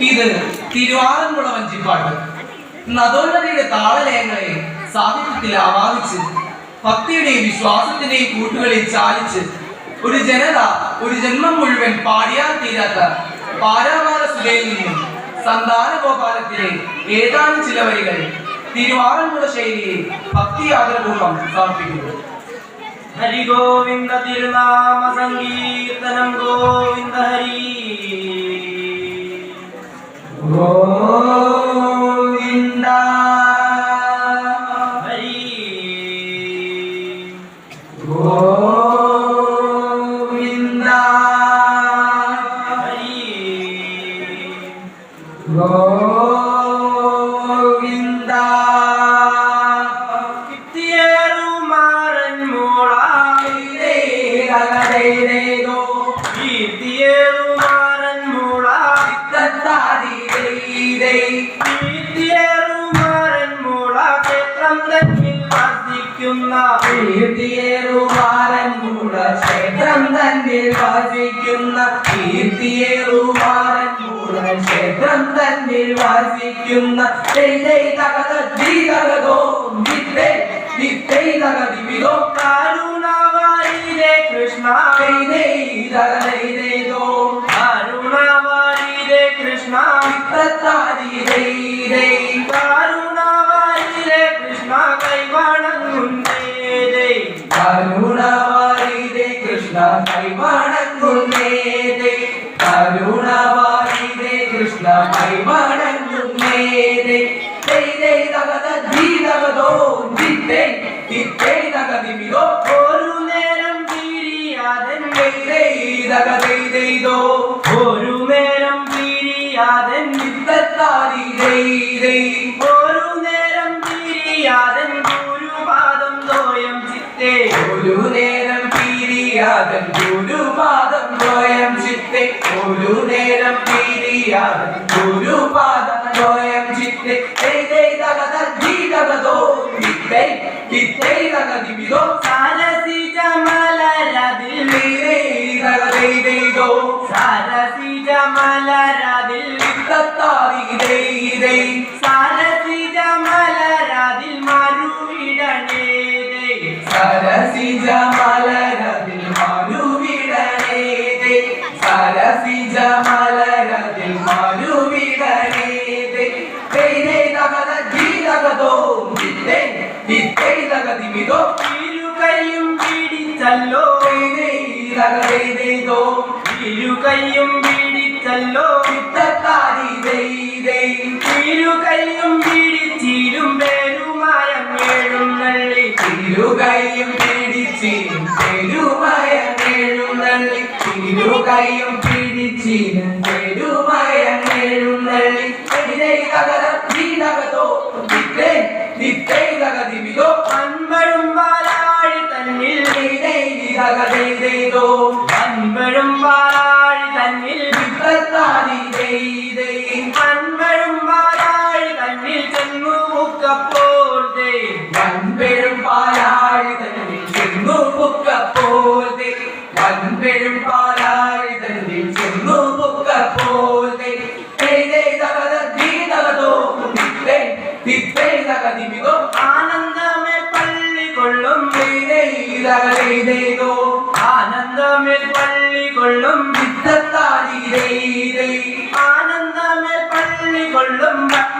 ഇത് തിരുവാറന്മുള വഞ്ചിപ്പാട്ട് നദോന്നതിയുടെ താളലയങ്ങളെ സാഹിത്യത്തിൽ ആവാഹിച്ച് ഭക്തിയുടെയും വിശ്വാസത്തിന്റെയും കൂട്ടുകളിൽ ചാലിച്ച് ഒരു ജനത ഒരു ജന്മം മുഴുവൻ പാടിയാൽ തീരാത്ത പാരാമാല സുരയിൽ നിന്നും സന്താന ഗോപാലത്തിലെ ഏതാനും ചില വരികൾ തിരുവാറന്മുള ശൈലിയെ ആദരപൂർവം സമർപ്പിക്കുന്നു. ഹരി ഗോവിന്ദ തിരുനാമ സങ്കീർത്തനം ഗോവിന്ദ ഹരി വസിക്കുന്ന കീർത്തിയേറുമാരൻ മൂട ക്ഷേത്രം തന്നിൽ വാസിക്കുന്ന കീർത്തിയേറുമാരൻ മൂട ക്ഷേത്രം തന്നിൽ വാസിക്കുന്ന ദൈ തകത ദീതകതോ ദിത്തേ ദിത്തേ തകതി വിദോ കരുണാവാരിതേ കൃഷ്ണ. ദൈ തകതൈതോ കരുണാവാരിതേ കൃഷ്ണ. തത്താരി ദിത്തേ ദിത്തേ തകതിമിതോ ഒരു നേരം പിരിയാതെ ഒരു നേരം പിരിയാതെ ഒരു നേരം പിരിയാതെ ഗുരുപാദം തോയം ചിത്തേ ഒരു നേരം പീരിയാതൻ ഗുരുപാദം ദ്വയം ചിത്തെ ഒരു നേരം പീരിയാതൻ ഗുരുപാദം ദ്വയം ചിത്തെ ദൈ ദൈ തകത ജീതകതോ ചിത്തൈ ചിത്തൈ തകതിമിതോ സരസിജ മലരതിൽ ദൈ ദൈ തകതൈ ദൈതോ സരസിജ മലരതിൽ ചിത്തത്താരി ദൈ ദൈ. സരസിജ മലരതിൽ മറുവിടണേ സരസിജ മലരതിൽ തകതിമിതോ ഇരുകൈയും പിടിച്ചല്ലോ ദൈതോ ഇരുകൈയും പിടിച്ചല്ലോ ദൈ ഇരുകൈയും പിടിച്ചിരും പേരുമായം എഴുന്നള്ളി തിരുകൈയും പിടിച്ചിരും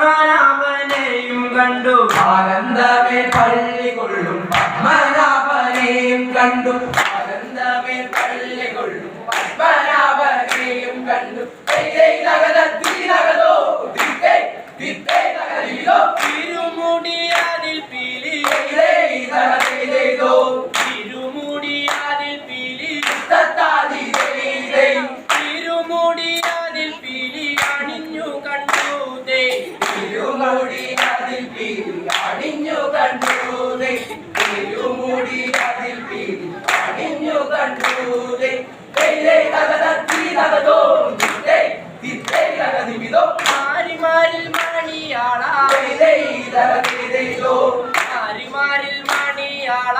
പത്മനാഭനെയും കണ്ടു. ആനന്ദമേ പള്ളി കൊള്ളും. പത്മനാഭനെയും കണ്ടു. ആനന്ദമേ പള്ളി കൊള്ളും. പത്മനാഭനെയും കണ്ടു. മാരിമാരിൽ മണിയാള. മാരിമാരിൽ മണിയാള.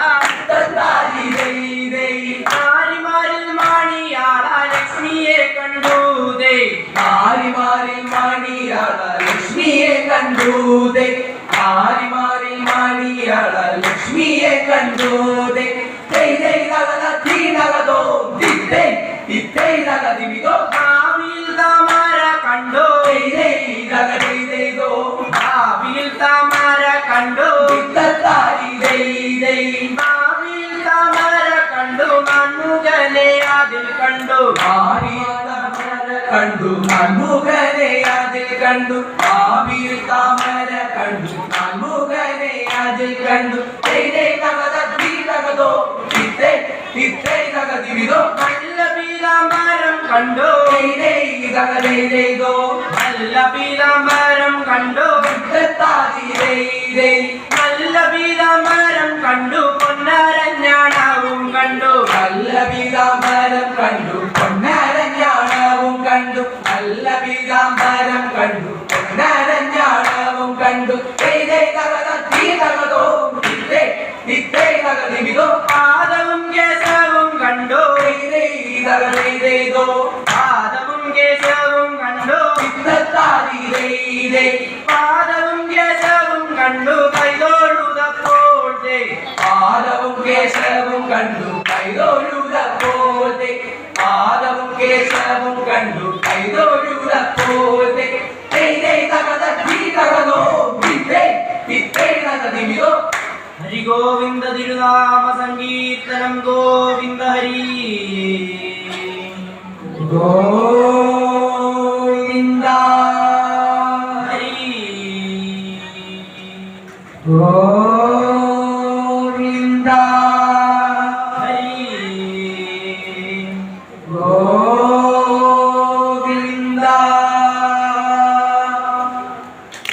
മാരിമാരിൽ മണിയാള. ലക്ഷ്മിയെ കണ്ടു ദേ. മാറി മാറി മണി കണ്ടൂതേ മാറി മാറി മാറിയാള ലക്ഷ്മിയെ കണ്ടൂതേ ദൈ. ദൈ നഗത ധീ നഗതോ താമര കണ്ടു? ഭാവിയിൽ താമര കണ്ടു? ഭാവിയിൽ താമര കണ്ടു? മണ്ണുകനെ അതിൽ കണ്ടു? കണ്ടു മൺമുഖനെ അതിൽ കണ്ടു. ഭാവിയിൽ താമര കണ്ടു മൺമുഖനെ അതിൽ കണ്ടു. ദൈ നഗതോ ദിത്തേ ദിത്തേ നഗ ദിവിതോ നല്ല പീതാംബരം കണ്ടു? ദൈതോ നല്ല പീതാംബരം കണ്ടു? നല്ല പീതാംബരം കണ്ടു. പൊന്നരഞ്ഞാണവും കണ്ടു. നല്ല പീതാംബരം നഗ പാദവും കേശവും കണ്ടു. ദൈതേ പാദവും കേശവും കണ്ടു. കൈതോഴുതപ്പോൾ. പാദവും കേശവും കണ്ടു. കൈതൊഴുതപ്പോതെ പാദവും കേശവും കണ്ടു. കൈതൊഴുതപ്പോതെ ഹരി ഗോവിന്ദ തിരുനാമ സങ്കീർത്തനം ഗോവിന്ദ ഹരി. 고민다.